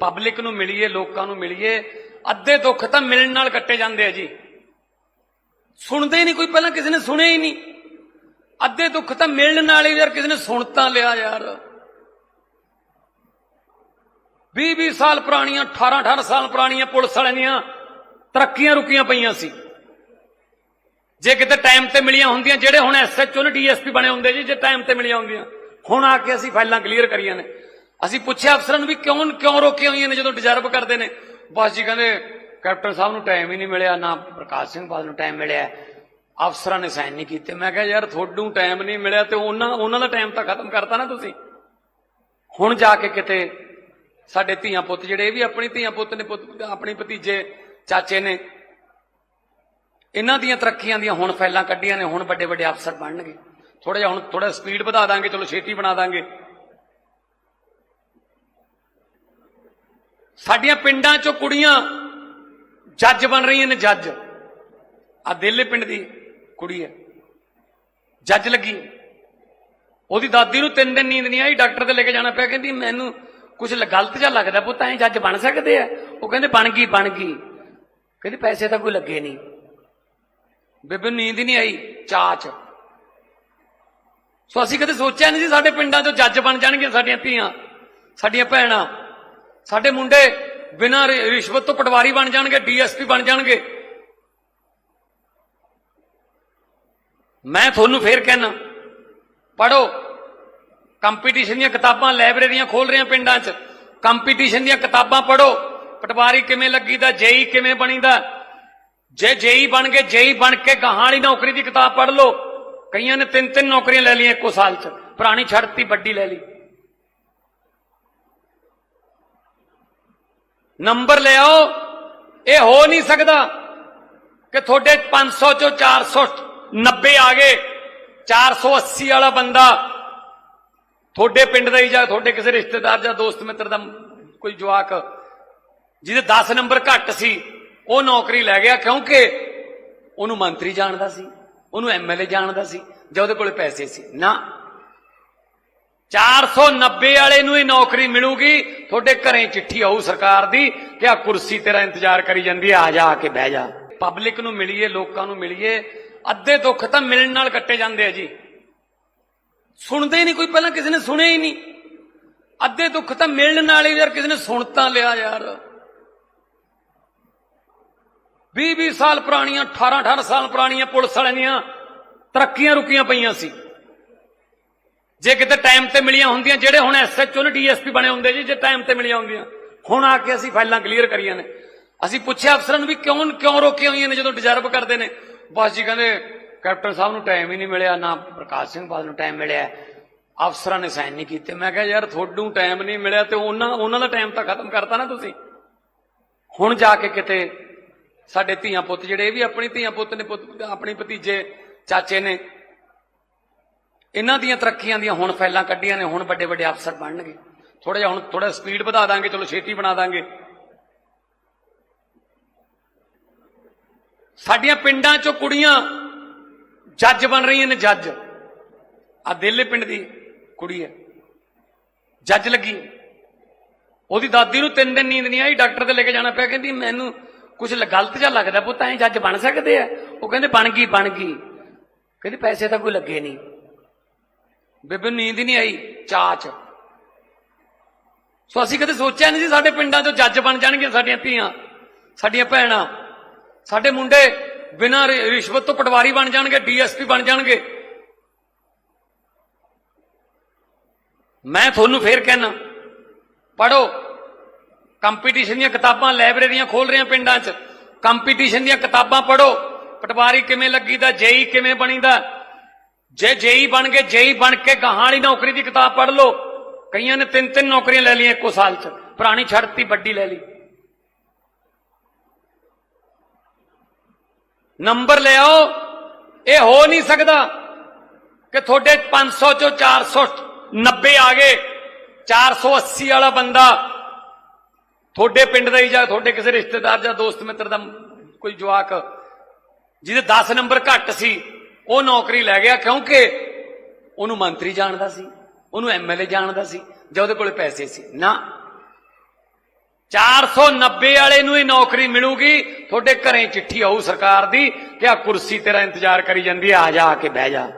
Public ਨੂੰ ਮਿਲੀਏ, ਲੋਕਾਂ ਨੂੰ ਮਿਲੀਏ, ਅੱਧੇ ਦੁੱਖ ਤਾਂ ਮਿਲਣ ਨਾਲ ਕੱਟੇ ਜਾਂਦੇ ਆ ਜੀ। ਸੁਣਦੇ ਹੀ ਨਹੀਂ, ਕੋਈ ਪਹਿਲਾਂ ਕਿਸੇ ਨੇ ਸੁਣਿਆ ਹੀ ਨਹੀਂ। ਅੱਧੇ ਦੁੱਖ ਤਾਂ ਮਿਲਣ ਨਾਲ ਹੀ ਯਾਰ ਕਿਸੇ ਨੇ ਸੁਣ ਤਾਂ ਲਿਆ ਯਾਰ। 20 20 ਸਾਲ ਪੁਰਾਣੀਆਂ 18 18 ਸਾਲ ਪੁਰਾਣੀਆਂ ਪੁਲਿਸ ਵਾਲਿਆਂ ਦੀਆਂ ਤਰੱਕੀਆਂ ਰੁਕੀਆਂ ਪਈਆਂ ਸੀ। ਜੇ ਕਿਤੇ ਟਾਈਮ ਤੇ ਮਿਲੀਆਂ ਹੁੰਦੀਆਂ, ਜਿਹੜੇ ਹੁਣ ਐਸਐਚਓ ਨੇ ਡੀਐਸਪੀ ਬਣੇ ਹੁੰਦੇ ਜੀ, ਜੇ ਟਾਈਮ ਤੇ ਮਿਲੀਆਂ ਹੁੰਦੀਆਂ। ਹੁਣ ਆ ਕੇ ਅਸੀਂ ਫਾਈਲਾਂ ਕਲੀਅਰ ਕਰੀਆਂ ਨੇ। ਅਸੀਂ ਪੁੱਛਿਆ ਅਫਸਰਾਂ ਨੂੰ ਵੀ ਕਿਉਂ ਕਿਉਂ ਰੋਕੀਆਂ ਹੋਈਆਂ ਨੇ ਜਦੋਂ ਡਿਜ਼ਰਵ ਕਰਦੇ ਨੇ? ਬਸ ਜੀ ਕਹਿੰਦੇ, ਕੈਪਟਨ ਸਾਹਿਬ ਨੂੰ ਟਾਈਮ ਹੀ ਨਹੀਂ ਮਿਲਿਆ, ਨਾ ਪ੍ਰਕਾਸ਼ ਸਿੰਘ ਬਾਦਲ ਨੂੰ ਟਾਈਮ ਮਿਲਿਆ। ਅਫਸਰਾਂ ਨੇ ਸਾਈਨ ਨਹੀਂ ਕੀਤੇ। ਮੈਂ ਕਿਹਾ, ਯਾਰ ਤੁਹਾਨੂੰ ਟਾਈਮ ਨਹੀਂ ਮਿਲਿਆ ਤੇ ਉਹਨਾਂ ਉਹਨਾਂ ਦਾ ਟਾਈਮ ਤਾਂ ਖਤਮ ਕਰਤਾ ਨਾ ਤੁਸੀਂ। ਹੁਣ ਜਾ ਕੇ ਕਿਤੇ ਸਾਡੇ ਧੀਆਂ ਪੁੱਤ ਜਿਹੜੇ, ਇਹ ਵੀ ਆਪਣੀ ਧੀਆਂ ਪੁੱਤ ਨੇ, ਪੁੱਤ ਆਪਣੀ ਭਤੀਜੇ, ਚਾਚੇ ਨੇ, ਇਹਨਾਂ ਦੀਆਂ ਤਰੱਕੀਆਂ ਦੀਆਂ ਹੁਣ ਫੈਲਾਂ ਕੱਢੀਆਂ ਨੇ, ਹੁਣ ਵੱਡੇ ਵੱਡੇ ਅਫਸਰ ਬਣਨਗੇ। ਥੋੜਾ ਜਿਹਾ ਹੁਣ ਥੋੜਾ ਸਪੀਡ ਵਧਾ ਦਾਂਗੇ, ਚਲੋ ਛੇਤੀ ਬਣਾ ਦਾਂਗੇ। ਸਾਡੀਆਂ ਪਿੰਡਾਂ 'ਚੋਂ ਕੁੜੀਆਂ ਜੱਜ ਬਣ ਰਹੀਆਂ ਨੇ, ਜੱਜ। ਆ ਦੇਲੇ ਪਿੰਡ ਦੀ ਕੁੜੀ ਹੈ। ਜੱਜ ਲੱਗੀ। ਉਹਦੀ ਦਾਦੀ ਨੂੰ ਤਿੰਨ ਦਿਨ ਨੀਂਦ ਨਹੀਂ ਆਈ, ਡਾਕਟਰ ਤੇ ਲੈ ਕੇ ਜਾਣਾ ਪਿਆ। ਕਹਿੰਦੀ, ਮੈਨੂੰ ਕੁਝ ਗਲਤ ਜਿਹਾ ਲੱਗਦਾ ਪੁੱਤ, ਐਂ ਜੱਜ ਬਣ ਸਕਦੇ ਆ? ਉਹ ਕਹਿੰਦੇ, ਬਣ ਗਈ ਬਣ ਗਈ। ਕਹਿੰਦੀ, ਪੈਸੇ ਤਾਂ ਕੋਈ ਲੱਗੇ ਨਹੀਂ। ਬੇਬੇ, ਨੀਂਦ ਹੀ ਨਹੀਂ ਆਈ ਚਾਚ ਸੋ ਅਸੀਂ ਕਦੇ ਸੋਚਿਆ ਨਹੀਂ ਸੀ ਸਾਡੇ ਪਿੰਡਾਂ 'ਚੋਂ ਜੱਜ ਬਣ ਜਾਣਗੇ ਸਾਡੀਆਂ ਧੀਆਂ, ਸਾਡੀਆਂ ਭੈਣਾਂ। ਸਾਡੇ ਮੁੰਡੇ ਬਿਨਾਂ ਰਿ- ਰਿਸ਼ਵਤ ਤੋਂ ਪਟਵਾਰੀ ਬਣ ਜਾਣਗੇ, ਡੀਐਸਪੀ ਬਣ ਜਾਣਗੇ। ਮੈਂ ਤੁਹਾਨੂੰ ਫੇਰ ਕਹਿਣਾ ਪੜੋ ਕੰਪੀਟੀਸ਼ਨ ਦੀਆਂ ਕਿਤਾਬਾਂ ਲਾਇਬ੍ਰੇਰੀਆਂ ਖੋਲ ਰਹੀਆਂ ਪਿੰਡਾਂ 'ਚ। ਕੰਪੀਟੀਸ਼ਨ ਦੀਆਂ ਕਿਤਾਬਾਂ ਪੜੋ ਪਟਵਾਰੀ ਕਿਵੇਂ ਲੱਗੀਦਾ, ਜੇਈ ਕਿਵੇਂ ਬਣੀਦਾ? ਜੇ ਜੇਈ ਬਣ ਕੇ ਜੇਈ ਬਣ ਕੇ ਗਾਹਾਂ ਵਾਲੀ ਨੌਕਰੀ ਦੀ ਕਿਤਾਬ ਪੜ੍ਹ ਲਓ। ਕਈਆਂ ਨੇ ਤਿੰਨ ਤਿੰਨ ਨੌਕਰੀਆਂ ਲੈ ਲਈਆਂ ਇੱਕੋ ਸਾਲ 'ਚ। ਪੁਰਾਣੀ ਛੱਡਤੀ ਵੱਡੀ ਲੈ ਲਈ। ਨੰਬਰ ਲਿਆਓ ਇਹ ਹੋ ਨਹੀਂ ਸਕਦਾ ਕਿ ਤੁਹਾਡੇ 500 ਚੋਂ 490 ਆ ਗਏ 480 ਵਾਲਾ ਬੰਦਾ ਤੁਹਾਡੇ ਪਿੰਡ ਦਾ ਹੀ ਜਾਂ ਤੁਹਾਡੇ ਕਿਸੇ ਰਿਸ਼ਤੇਦਾਰ ਜਾਂ ਦੋਸਤ ਮਿੱਤਰ ਦਾ ਕੋਈ ਜਵਾਕ ਜਿਹਦੇ 10 ਨੰਬਰ ਘੱਟ ਸੀ, ਉਹ ਨੌਕਰੀ ਲੈ ਗਿਆ ਕਿਉਂਕਿ ਉਹਨੂੰ ਮੰਤਰੀ ਜਾਣਦਾ ਸੀ, ਉਹਨੂੰ ਐਮਐਲਏ ਜਾਣਦਾ ਸੀ ਜਾਂ ਉਹਦੇ ਕੋਲੇ ਪੈਸੇ ਸੀ। ਨਾ 490 ਵਾਲੇ ਨੂੰ ਇਹ ਨੌਕਰੀ ਮਿਲੂਗੀ। ਤੁਹਾਡੇ ਘਰੇ ਚਿੱਠੀ ਆਊ ਸਰਕਾਰ ਦੀ ਕਿ ਆ ਕੁਰਸੀ ਤੇਰਾ ਇੰਤਜ਼ਾਰ ਕਰੀ ਜਾਂਦੀ ਆ ਜਾ ਆ ਕੇ ਬਹਿ ਜਾ। ਪਬਲਿਕ ਨੂੰ ਮਿਲੀਏ, ਲੋਕਾਂ ਨੂੰ ਮਿਲੀਏ। ਅੱਧੇ ਦੁੱਖ ਤਾਂ ਮਿਲਣ ਨਾਲ ਕੱਟੇ ਜਾਂਦੇ ਆ ਜੀ। ਸੁਣਦੇ ਹੀ ਨਹੀਂ ਕੋਈ, ਪਹਿਲਾਂ ਕਿਸੇ ਨੇ ਸੁਣਿਆ ਹੀ ਨਹੀਂ। ਅੱਧੇ ਦੁੱਖ ਤਾਂ ਮਿਲਣ ਨਾਲ ਹੀ ਯਾਰ ਕਿਸੇ ਨੇ ਸੁਣ ਤਾਂ ਲਿਆ ਯਾਰ। 20 20 ਸਾਲ ਪੁਰਾਣੀਆਂ 18 18 ਸਾਲ ਪੁਰਾਣੀਆਂ ਪੁਲਿਸ ਵਾਲਿਆਂ ਦੀਆਂ ਤਰੱਕੀਆਂ ਰੁਕੀਆਂ ਪਈਆਂ ਸੀ। ਜੇ ਕਿਤੇ ਟਾਈਮ ਤੇ ਮਿਲੀਆਂ ਹੁੰਦੀਆਂ, ਜਿਹੜੇ ਹੁਣ ਐਸਐਚਓ ਨੇ ਡੀਐਸਪੀ ਬਣੇ ਹੁੰਦੇ ਜੀ, ਜੇ ਟਾਈਮ ਤੇ ਮਿਲੀਆਂ ਹੁੰਦੀਆਂ। ਹੁਣ ਆ ਕੇ ਅਸੀਂ ਫਾਈਲਾਂ ਕਲੀਅਰ ਕਰੀਆਂ ਨੇ। ਅਸੀਂ ਪੁੱਛਿਆ ਅਫਸਰਾਂ ਨੂੰ ਵੀ ਕਿਉਂ ਕਿਉਂ ਰੋਕੀਆਂ ਹੋਈਆਂ ਨੇ ਜਦੋਂ ਡਿਜ਼ਰਵ ਕਰਦੇ ਨੇ। ਬਸ ਜੀ ਕਹਿੰਦੇ ਕੈਪਟਨ ਸਾਹਿਬ ਨੂੰ ਟਾਈਮ ਹੀ ਨਹੀਂ ਮਿਲਿਆ, ਨਾ ਪ੍ਰਕਾਸ਼ ਸਿੰਘ ਬਾਦਲ ਨੂੰ ਟਾਈਮ ਮਿਲਿਆ। ਅਫਸਰਾਂ ਨੇ ਸਾਈਨ ਨਹੀਂ ਕੀਤੇ। ਮੈਂ ਕਿਹਾ, ਯਾਰ ਤੁਹਾਨੂੰ ਟਾਈਮ ਨਹੀਂ ਮਿਲਿਆ ਤੇ ਉਹਨਾਂ ਉਹਨਾਂ ਦਾ ਟਾਈਮ ਤਾਂ ਖਤਮ ਕਰਤਾ ਨਾ ਤੁਸੀਂ। ਹੁਣ ਜਾ ਕੇ ਕਿਤੇ ਸਾਡੇ ਧੀਆਂ ਪੁੱਤ, ਜਿਹੜੇ ਇਹ ਵੀ ਆਪਣੀ ਧੀਆਂ ਪੁੱਤ ਨੇ, ਪੁੱਤ, ਆਪਣੇ ਭਤੀਜੇ, ਚਾਚੇ ਨੇ ਇਹਨਾਂ ਦੀਆਂ ਤਰੱਕੀਆਂ ਦੀਆਂ ਹੁਣ ਫਾਈਲਾਂ ਕੱਢੀਆਂ ਨੇ, ਹੁਣ ਵੱਡੇ ਵੱਡੇ ਅਫਸਰ ਬਣਨਗੇ। ਥੋੜਾ ਜਿਹਾ ਹੁਣ ਥੋੜਾ ਸਪੀਡ ਵਧਾ ਦਾਂਗੇ, ਚਲੋ ਛੇਤੀ ਬਣਾ ਦਾਂਗੇ। ਸਾਡੀਆਂ ਪਿੰਡਾਂ 'ਚੋਂ ਕੁੜੀਆਂ ਜੱਜ ਬਣ ਰਹੀਆਂ ਨੇ, ਜੱਜ। ਆ ਦੇਲੇ ਪਿੰਡ ਦੀ ਕੁੜੀ ਹੈ। ਜੱਜ ਲੱਗੀ। ਉਹਦੀ ਦਾਦੀ ਨੂੰ ਤਿੰਨ ਦਿਨ ਨੀਂਦ ਨਹੀਂ ਆਈ, ਡਾਕਟਰ ਤੇ ਲੈ ਕੇ ਜਾਣਾ ਪਿਆ, ਕਹਿੰਦੀ ਮੈਨੂੰ ਕੁਝ ਗਲਤ ਜਿਹਾ ਲੱਗਦਾ, ਪੁੱਤ, ਐਂ ਜੱਜ ਬਣ ਸਕਦੇ ਆ। ਉਹ ਕਹਿੰਦੇ, ਬਣ ਗਈ ਬਣ ਗਈ। ਕਹਿੰਦੀ, ਪੈਸੇ ਤਾਂ ਕੋਈ ਲੱਗੇ ਨਹੀਂ। ਬੇਬੇ, ਨੀਂਦ ਹੀ ਨਹੀਂ ਆਈ ਚਾਚ ਸੋ ਅਸੀਂ ਕਦੇ ਸੋਚਿਆ ਨਹੀਂ ਸੀ ਸਾਡੇ ਪਿੰਡਾਂ 'ਚੋਂ ਜੱਜ ਬਣ ਜਾਣਗੀਆਂ ਸਾਡੀਆਂ ਧੀਆਂ, ਸਾਡੀਆਂ ਭੈਣਾਂ। ਸਾਡੇ ਮੁੰਡੇ ਬਿਨਾਂ ਰਿਸ਼ਵਤ ਤੋਂ ਪਟਵਾਰੀ ਬਣ ਜਾਣਗੇ, ਡੀਐਸਪੀ ਬਣ ਜਾਣਗੇ। ਮੈਂ ਤੁਹਾਨੂੰ ਫੇਰ ਕਹਿਣਾ ਪੜੋ ਕੰਪੀਟੀਸ਼ਨ ਦੀਆਂ ਕਿਤਾਬਾਂ ਲਾਇਬ੍ਰੇਰੀਆਂ ਖੋਲ ਰਹੀਆਂ ਪਿੰਡਾਂ 'ਚ। ਕੰਪੀਟੀਸ਼ਨ ਦੀਆਂ ਕਿਤਾਬਾਂ ਪੜੋ ਪਟਵਾਰੀ ਕਿਵੇਂ ਲੱਗੀਦਾ, ਜੇਈ ਕਿਵੇਂ ਬਣੀਦਾ ਜੇ ਜੇਈ ਬਣ ਕੇ ਜੇਈ ਬਣ ਕੇ ਗਾਹਾਂ ਵਾਲੀ ਨੌਕਰੀ ਦੀ ਕਿਤਾਬ ਪੜ੍ਹ ਲਓ। ਕਈਆਂ ਨੇ ਤਿੰਨ ਤਿੰਨ ਨੌਕਰੀਆਂ ਲੈ ਲਈਆਂ ਇੱਕੋ ਸਾਲ 'ਚ। ਪੁਰਾਣੀ ਛੱਡਤੀ ਵੱਡੀ ਲੈ ਲਈ। ਨੰਬਰ ਲਿਆਓ ਇਹ ਹੋ ਨਹੀਂ ਸਕਦਾ ਕਿ ਤੁਹਾਡੇ 500 ਚੋਂ 490 ਆ ਗਏ 480 ਵਾਲਾ ਬੰਦਾ ਤੁਹਾਡੇ ਪਿੰਡ ਦਾ ਹੀ ਜਾਂ ਤੁਹਾਡੇ ਕਿਸੇ ਰਿਸ਼ਤੇਦਾਰ ਜਾਂ ਦੋਸਤ ਮਿੱਤਰ ਦਾ ਕੋਈ ਜਵਾਕ ਜਿਹਦੇ 10 ਨੰਬਰ ਘੱਟ ਸੀ ਉਹ ਨੌਕਰੀ ਲੈ ਗਿਆ ਕਿਉਂਕਿ ਉਹਨੂੰ ਮੰਤਰੀ ਜਾਣਦਾ ਸੀ ਉਹਨੂੰ ਐਮਐਲਏ ਜਾਣਦਾ ਸੀ ਜਾਂ ਉਹਦੇ ਕੋਲੇ ਪੈਸੇ ਸੀ। ਨਾ। 490 ਵਾਲੇ ਨੂੰ ਹੀ ਨੌਕਰੀ ਮਿਲੂਗੀ ਤੁਹਾਡੇ ਘਰੇ ਚਿੱਠੀ ਆਊ ਸਰਕਾਰ ਦੀ ਕਿ ਆ ਕੁਰਸੀ ਤੇਰਾ ਇੰਤਜ਼ਾਰ ਕਰੀ ਜਾਂਦੀ ਹੈ, ਆ ਜਾ ਆ ਕੇ ਬਹਿ ਜਾ।